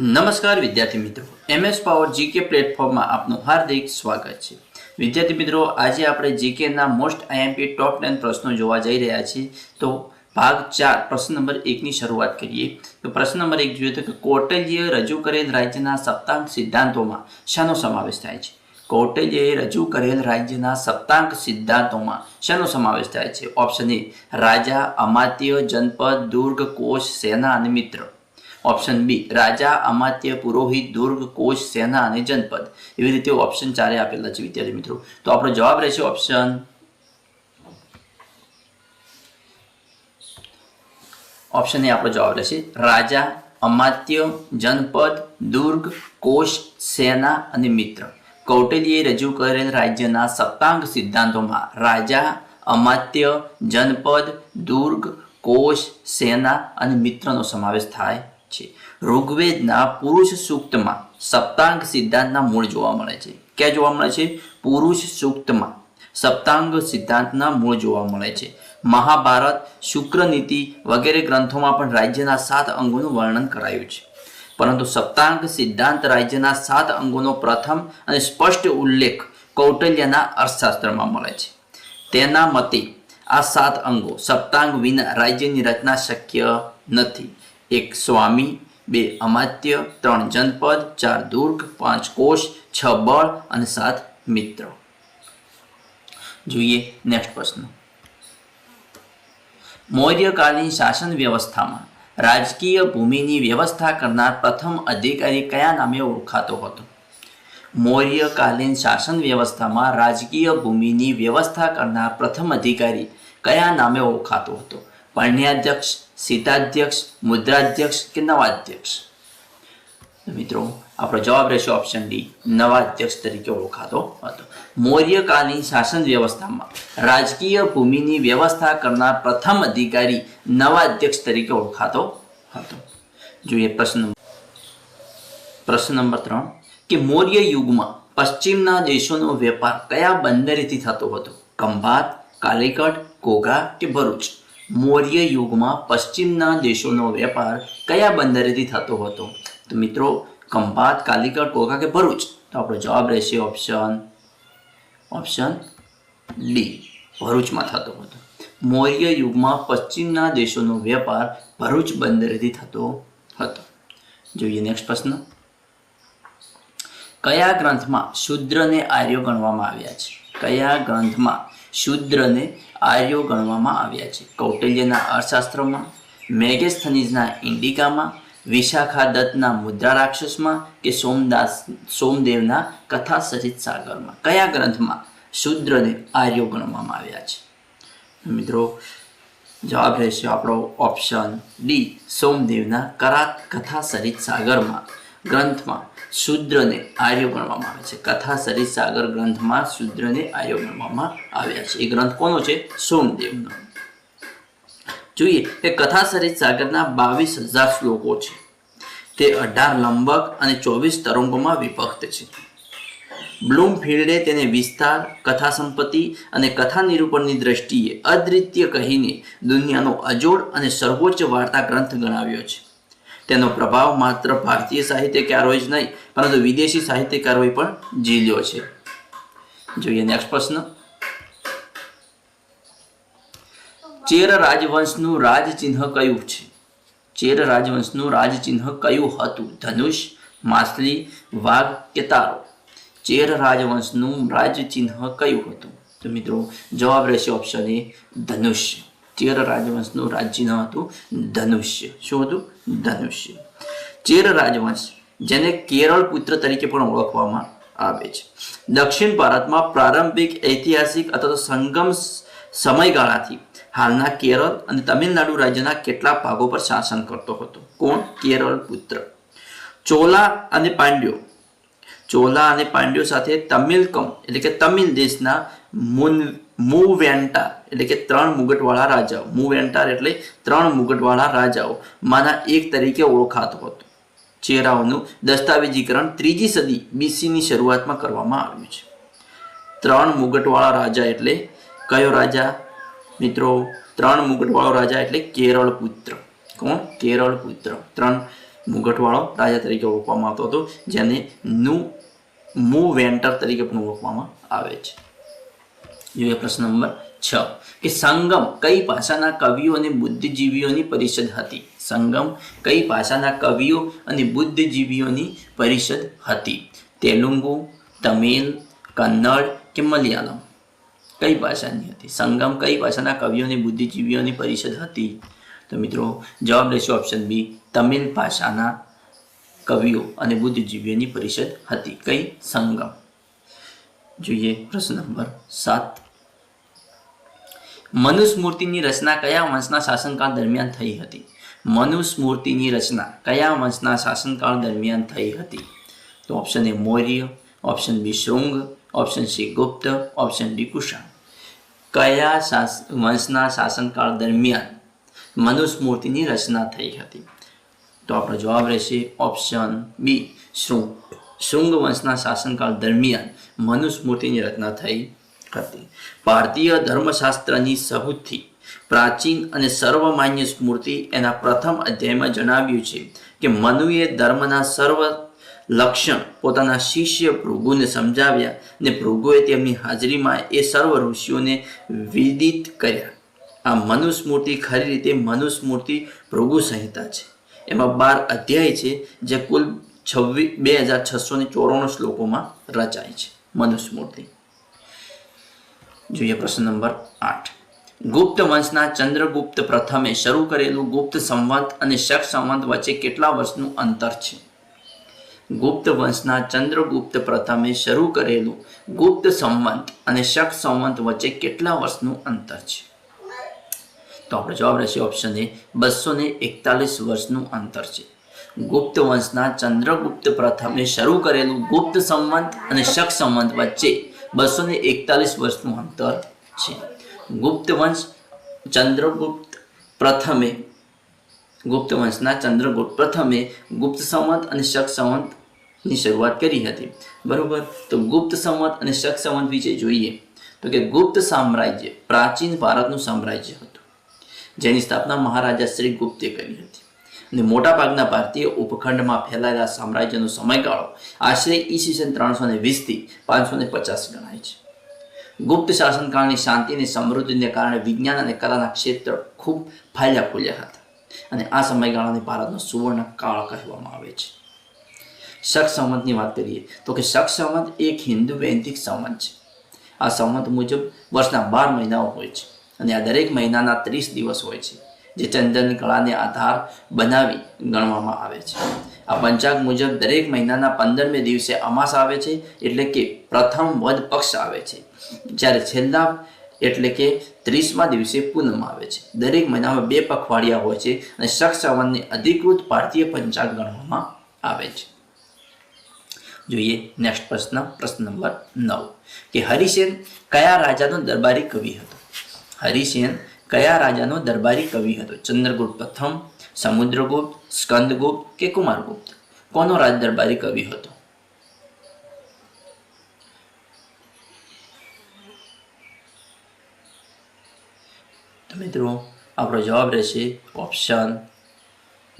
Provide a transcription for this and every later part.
નમસ્કાર વિદ્યાર્થી મિત્રો. એમએસ પાવર જીકે પ્લેટફોર્મમાં આપનું હાર્દિક સ્વાગત છે. વિદ્યાર્થી મિત્રો, આજે આપણે જીકેના મોસ્ટ આઈએમપી ટોપ ટેન પ્રશ્નો જોવા જઈ રહ્યા છીએ. તો ભાગ ચાર, પ્રશ્ન નંબર એકની શરૂઆત કરીએ. તો પ્રશ્ન નંબર એક જોઈએ તો કે કૌટિલ્યે રજૂ કરેલ રાજ્યના સપ્તાંક સિદ્ધાંતોમાં શાનો સમાવેશ થાય છે? કૌટિલ્યએ રજૂ કરેલ રાજ્યના સપ્તાંક સિદ્ધાંતોમાં શાનો સમાવેશ થાય છે? ઓપ્શન એ રાજા, અમાત્ય, જનપદ, દુર્ગ કોષ સેના અને મિત્ર. ઓપ્શન બી રાજા, અમાત્ય, પુરોહિત, દુર્ગ કોષ સેના અને જનપદ. એવી રીતે ઓપ્શન ચારે આપેલા છે, વિદ્યાર્થી મિત્રો. તો આપણો જવાબ રહેશે ઓપ્શન ઓપ્શન એ આપણો જવાબ રહેશે, રાજા, અમાત્ય, જનપદ, દુર્ગ કોષ સેના અને મિત્ર. કૌટિલ્યએ રજૂ કરેલ રાજ્યના સપ્તાંગ સિદ્ધાંતોમાં રાજા, અમાત્ય, જનપદ, દુર્ગ કોષ સેના અને મિત્રનો સમાવેશ થાય છે. ઋગ્વેદના પુરુષ સૂક્તમાં સપ્તાંગ સિદ્ધાંતના મૂળ જોવા મળે છે. ક્યાં જોવા મળે છે? પુરુષ સૂક્તમાં સપ્તાંગ સિદ્ધાંતના મૂળ જોવા મળે છે. મહાભારત, શુક્રનીતિ વગેરે ગ્રંથોમાં પણ રાજ્યના સાત અંગોનું વર્ણન કરાયું છે. પરંતુ સપ્તાંગ સિદ્ધાંત રાજ્યના સાત અંગોનો પ્રથમ અને સ્પષ્ટ ઉલ્લેખ કૌટલ્યના અર્થશાસ્ત્રમાં મળે છે. તેના મતે આ સાત અંગો સપ્તાંગ વિના રાજ્યની રચના શક્ય નથી. એક સ્વામી, બે અમાત્ય, ત્રણ જનપદ, ચાર દુર્ગ, પાંચ કોષ, છ બળ અને સાત મિત્ર. જોઈએ નેક્સ્ટ પ્રશ્ન. મૌર્યકાલીન શાસન વ્યવસ્થામાં રાજકીય ભૂમિની વ્યવસ્થા કરનાર પ્રથમ અધિકારી કયા નામે ઓળખાતો હતો? મૌર્યકાલીન શાસન વ્યવસ્થામાં રાજકીય ભૂમિની વ્યવસ્થા કરનાર પ્રથમ અધિકારી કયા નામે ઓળખાતો હતો? પરણ્યાધ્યક્ષ સીતાધ્યક્ષ, મુદ્રાધ્યક્ષ કે નવાધ્યક્ષ? મિત્રો, આપણો જવાબ રહેશે ઓપ્શન ડી નવાધ્યક્ષ તરીકે ઓળખાતો હતો. મૌર્યકાલીન શાસન વ્યવસ્થામાં રાજકીય ભૂમિની વ્યવસ્થા કરનાર પ્રથમ અધિકારી નવાધ્યક્ષ તરીકે ઓળખાતો હતો. જોઈએ પ્રશ્ન પ્રશ્ન નંબર ત્રણ, કે મૌર્ય યુગમાં પશ્ચિમના દેશોનો વેપાર કયા બંદરેથી થતો હતો? ખંભાત, કાલિકટ, ઘોઘા કે ભરૂચ? મૌર્ય યુગમાં પશ્ચિમના દેશોનો વેપાર કયા બંદરેથી થતો હતો? તો મિત્રો ખંભાત કાલિકટ કોકા કે ભરૂચ? તો આપણો જવાબ રહેશે ઓપ્શન ઓપ્શન ડી ભરૂચમાં થતો હતો. મૌર્ય યુગમાં પશ્ચિમના દેશોનો વેપાર ભરૂચ બંદરેથી થતો હતો. જોઈએ નેક્સ્ટ પ્રશ્ન. કયા ગ્રંથમાં શુદ્રને આર્યો ગણવામાં આવ્યા છે? કયા ગ્રંથમાં શુદ્રને આર્યો ગણવામાં આવ્યા છે. કૌટિલ્યના અર્થશાસ્ત્રમાં, મેગેસ્થનીઝના ઇન્ડિકામાં વિશાખા દત્તના મુદ્રા રાક્ષસમાં કે સોમદાસ, સોમદેવના કથા સહિત સાગરમાં. કયા ગ્રંથમાં શુદ્રને આર્યો ગણવામાં આવ્યા છે? મિત્રો, જવાબ રહેશે આપણો ઓપ્શન ડી, સોમદેવના કરા કથા સહિત સાગરમાં. ગ્રંથમાં શુદ્રને આર્ય ગણવામાં આવે છે. કથા સરી સાગર ગ્રંથમાં શુદ્રને આર્ય ગણવામાં આવ્યા છે. એ ગ્રંથ કોનો છે? સોમદેવનો. જોઈએ, કે કથા સરી સાગરના બાવીસ હજાર શ્લોકો છે. તે અઢાર લંબક અને ચોવીસ તરંગોમાં વિભક્ત છે. બ્લૂમફિલ્ડે તેને વિસ્તાર, કથા સંપત્તિ અને કથા નિરૂપણની દ્રષ્ટિએ અદ્વિતીય કહીને દુનિયાનો અજોડ અને સર્વોચ્ચ વાર્તા ગ્રંથ ગણાવ્યો છે. તેનો પ્રભાવ માત્ર ભારતીય સાહિત્ય ક્યારોય જ નહીં પરંતુ વિદેશી સાહિત્યકારોએ પણ ઝીલ્યો છે. જોઈએ નેક્સ્ટ પ્રશ્ન. ચેર રાજવંશનું રાજચિહ્ન કયું છે? ચેર રાજવંશનું રાજચિહ્ન કયું હતું? ધનુષ, માછલી, વાઘ કે તારો? ચેર રાજવંશનું રાજચિહ્ન કયું હતું? તો મિત્રો, જવાબ રહેશે ઓપ્શન એ ધનુષ્ય ચેર રાજવંશનું રાજચિહ્ન હતું ધનુષ્ય. શું હતું? ધનુષ્ય. ચેર રાજવંશ જેને કેરળ પુત્ર તરીકે પણ ઓળખવામાં આવે છે. દક્ષિણ ભારતમાં પ્રારંભિક ઐતિહાસિક અથવા તો સંગમ સમયગાળાથી હાલના કેરળ અને તમિલનાડુ રાજ્યના કેટલાક ભાગો પર શાસન કરતો હતો. કોણ? કેરળ પુત્ર. ચોલા અને પાંડ્યો. ચોલા અને પાંડ્યો સાથે તમિલકમ એટલે કે તમિલ દેશના મુન મુવેન્ટાર એટલે કે ત્રણ મુગટવાળા રાજાઓ. મુવેન્ટાર એટલે ત્રણ મુગટવાળા રાજાઓ. માના એક તરીકે ઓળખાતો હતો. ચેરાઓનું દસ્તાવેજીકરણ ત્રીજી સદી બીસીની શરૂઆતમાં કરવામાં આવ્યું છે. ત્રણ મુગટવાળા રાજા એટલે કયો રાજા? મિત્રો, ત્રણ મુગટવાળો રાજા એટલે કેરળ પુત્ર. કોણ? કેરળ પુત્ર. ત્રણ મુગટવાળો રાજા તરીકે ઓળખવામાં આવતો હતો, જેને નુ મુ વેન્ટર તરીકે પણ ઓળખવામાં આવે છે. જોઈએ પ્રશ્ન નંબર છ, કે સંગમ કઈ ભાષાના કવિઓ અને બુદ્ધિજીવીઓની પરિષદ હતી? સંગમ કઈ ભાષાના કવિઓ અને બુદ્ધિજીવીઓની પરિષદ હતી? તેલુગુ, તમિલ, કન્નડ કે મલયાલમ? કઈ ભાષાની હતી? સંગમ કઈ ભાષાના કવિઓ અને બુદ્ધિજીવીઓની પરિષદ હતી? તો મિત્રો, જવાબ લેશો ઓપ્શન બી તમિલ ભાષાના કવિઓ અને બુદ્ધિજીવીઓની પરિષદ હતી. કઈ? સંગમ. જોઈએ પ્રશ્ન નંબર સાત. મનુસ્મૃતિની રચના કયા વંશના શાસનકાળ દરમિયાન થઈ હતી? મનુસ્મૃતિની રચના કયા વંશના શાસનકાળ દરમિયાન થઈ હતી? તો option A Maurya option B Shunga option C Gupta option D Kushan કયા શાસ, વંશના શાસનકાળ દરમિયાન મનુસ્મૃતિની રચના થઈ હતી? તો આપણો જવાબ રહેશે ઓપ્શન બી શૃંગ. શૃંગ વંશના શાસનકાળ દરમિયાન મનુસ્મૃતિની રચના થઈ હતી. ભારતીય ધર્મશાસ્ત્રની સૌથી પ્રાચીન અને સર્વમાન્ય સ્મૃતિ એના પ્રથમ અધ્યાયમાં જણાવ્યું છે કે મનુએ ધર્મના સર્વ લક્ષણ પોતાના શિષ્ય ભૃગુને સમજાવ્યા ને ભૃગુએ તેમની હાજરીમાં એ સર્વ ઋષિઓને વિદિત કર્યા. આ મનુસ્મૃતિ ખરી રીતે મનુસ્મૃતિ ભૃગુ સંહિતા છે. એમાં બાર અધ્યાય છે જે કુલ છવ્વીસ બે હજાર છસો ને ચોરાણું શ્લોકોમાં રચાય છે. મનુસ્મૃતિ. જોઈએ પ્રશ્ન નંબર આઠ. ગુપ્ત વંશના ચંદ્રગુપ્ત પ્રથમે શરૂ કરેલું ગુપ્ત સંવંત અને શક સંવંત વચ્ચે કેટલા વર્ષનું અંતર છે? ગુપ્ત વંશના ચંદ્રગુપ્ત પ્રથમે શરૂ કરેલું ગુપ્ત સંવંત અને શક સંવંત વચ્ચે કેટલા વર્ષનું અંતર છે? તો આપણો જવાબ રહેશે ઓપ્શન એ, બસો ને એકતાલીસ વર્ષનું અંતર છે. ગુપ્ત વંશના ચંદ્રગુપ્ત પ્રથમે શરૂ કરેલું ગુપ્ત સંવંત અને શક સંવંત વચ્ચે બસો ને એકતાલીસ વર્ષનું અંતર છે. ગુપ્ત વંશ ચંદ્રગુપ્ત પ્રથમે, ગુપ્ત વંશના ચંદ્રગુપ્ત પ્રથમે ગુપ્ત સંવંત અને શક સંવંતની શરૂઆત કરી હતી. બરોબર? તો ગુપ્ત સંવંત અને શક સંવંત વિશે જોઈએ તો કે ગુપ્ત સામ્રાજ્ય, પ્રાચીન ભારતનું સામ્રાજ્ય હતું, જેની સ્થાપના મહારાજા શ્રી ગુપ્તે કરી હતી. અને મોટાભાગના ભારતીય ઉપખંડમાં ફેલાયેલા સામ્રાજ્યનો સમયગાળો આશરે ઈસવીસન ત્રણસો ને વીસથી પાંચસો ને પચાસ ગણાય છે. ગુપ્ત શાસનકાળની શાંતિ અને સમૃદ્ધિને કારણે વિજ્ઞાન અને કલાના ક્ષેત્ર ખૂબ ફાલ્યા ખુલ્યા હતા અને આ સમયગાળાને ભારતનો સુવર્ણ કાળ કહેવામાં આવે છે. શક સંવંતની વાત કરીએ તો કે શક સંવંત એક હિન્દુ વૈદિક સંવંત છે. આ સંવંત મુજબ વર્ષના બાર મહિનાઓ હોય છે અને આ દરેક મહિનાના ત્રીસ દિવસ હોય છે. જે ચંદન કળાને આધાર બનાવી ગણવામાં આવે છે. આ પંચાંગ મુજબ દરેક મહિનાના પંદરમે દિવસે અમાસ આવે છે, એટલે કે પ્રથમ વધ પક્ષ આવે છે. જ્યારે છેલ્લા એટલે કે ત્રીસમા દિવસે પૂનમ આવે છે. દરેક મહિનામાં બે પખવાડિયા હોય છે અને શખ્સ સંવંતને અધિકૃત ભારતીય પંચાંગ ગણવામાં આવે છે. જોઈએ નેક્સ્ટ પ્રશ્ન પ્રશ્ન નંબર નવ. કે હરિસેન કયા રાજાનો દરબારી કવિ હતો? હરિસેન કયા રાજાનો દરબારી કવિ હતો? ચંદ્રગુપ્ત પ્રથમ, સમુદ્રગુપ્ત, સ્કંદગુપ્ત કે કુમારગુપ્ત? કોનો રાજ દરબારી કવિ હતો? મિત્રો, આપણો જવાબ રહેશે ઓપ્શન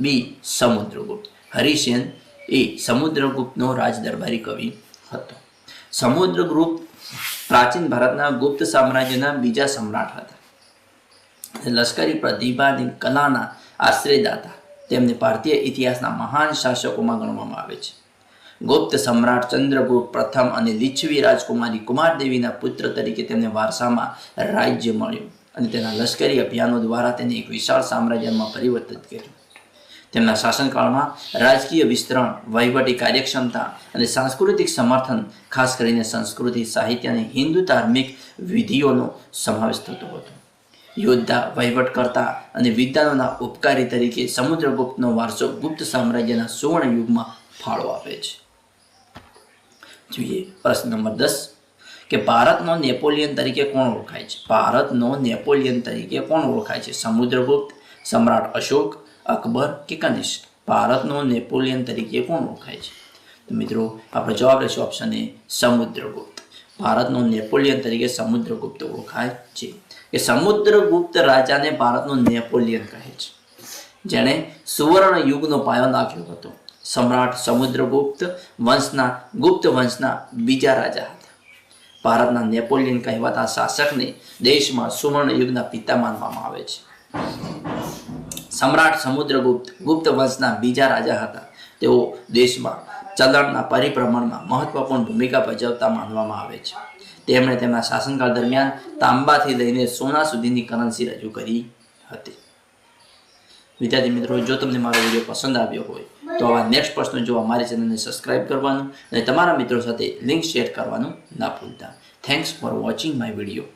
બી, સમુદ્રગુપ્ત. હરિસેન એ સમુદ્રગુપ્તનો રાજ દરબારી કવિ હતો. સમુદ્રગુપ્ત પ્રાચીન ભારતના ગુપ્ત સામ્રાજ્યના બીજા સમ્રાટ હતા. લશ્કરી પ્રતિભાની કલાના આશ્રયદાતા. તેમને ભારતીય ઇતિહાસના મહાન શાસકોમાં ગણવામાં આવે છે. ગુપ્ત સમ્રાટ ચંદ્રગુપ્ત પ્રથમ અને લીછવી રાજકુમારી કુમારદેવીના પુત્ર તરીકે તેમને વારસામાં રાજ્ય મળ્યું અને તેના લશ્કરી અભિયાનો દ્વારા તેને એક વિશાળ સામ્રાજ્યમાં પરિવર્તિત કર્યું. તેમના શાસનકાળમાં રાજકીય વિસ્તરણ, વહીવટી કાર્યક્ષમતા અને સાંસ્કૃતિક સમર્થન, ખાસ કરીને સંસ્કૃતિ, સાહિત્ય અને હિન્દુ ધાર્મિક વિધિઓનો સમાવેશ થતો હતો. યોદ્ધા વહીવટકર્તા અને વિદ્વાનોના ઉપકારી તરીકે સમુદ્રગુપ્તનો વારસો ગુપ્ત સામ્રાજ્યના સુવર્ણ યુગમાં ફાળો આપે છે. જોઈએ પ્રશ્ન નંબર દસ, કે ભારતનો નેપોલિયન તરીકે કોણ ઓળખાય છે? ભારતનો નેપોલિયન તરીકે કોણ ઓળખાય છે? સમુદ્રગુપ્ત, સમ્રાટ અશોક, અકબર કે કનિષ્ક? ભારતનો નેપોલિયન તરીકે કોણ ઓળખાય છે? મિત્રો, આપણો જવાબ રહેશે ઓપ્શન એ સમુદ્રગુપ્ત. ભારતનો નેપોલિયન તરીકે સમુદ્રગુપ્ત ઓળખાય છે. કે સમુદ્રગુપ્ત રાજાને ભારતનો નેપોલિયન કહે છે. જેણે સુવર્ણ યુગનો પાયો નાખ્યો હતો. સમ્રાટ સમુદ્રગુપ્ત વંશના, ગુપ્ત વંશના બીજા રાજા હતા. ભારતના નેપોલિયન કહેવાતા શાસકને દેશમાં સુવર્ણ યુગના પિતા માનવામાં આવે છે. સમ્રાટ સમુદ્રગુપ્ત, ગુપ્ત વંશના બીજા રાજા હતા. તેઓ દેશમાં ચલણના પરિભ્રમણમાં મહત્વપૂર્ણ ભૂમિકા ભજવતા માનવામાં આવે છે. તેમણે તેમના શાસનકાળ દરમિયાન તાંબાથી લઈને સોના સુધીની કરન્સી રજૂ કરી હતી. વિદ્યાર્થી મિત્રો, જો તમને મારો વીડિયો પસંદ આવ્યો હોય, તો આવા નેક્સ્ટ પ્રશ્નો જોવા મારી ચેનલને સબસ્ક્રાઇબ કરવાનું અને તમારા મિત્રો સાથે લિંક શેર કરવાનું ના ભૂલતા. Thanks for watching my video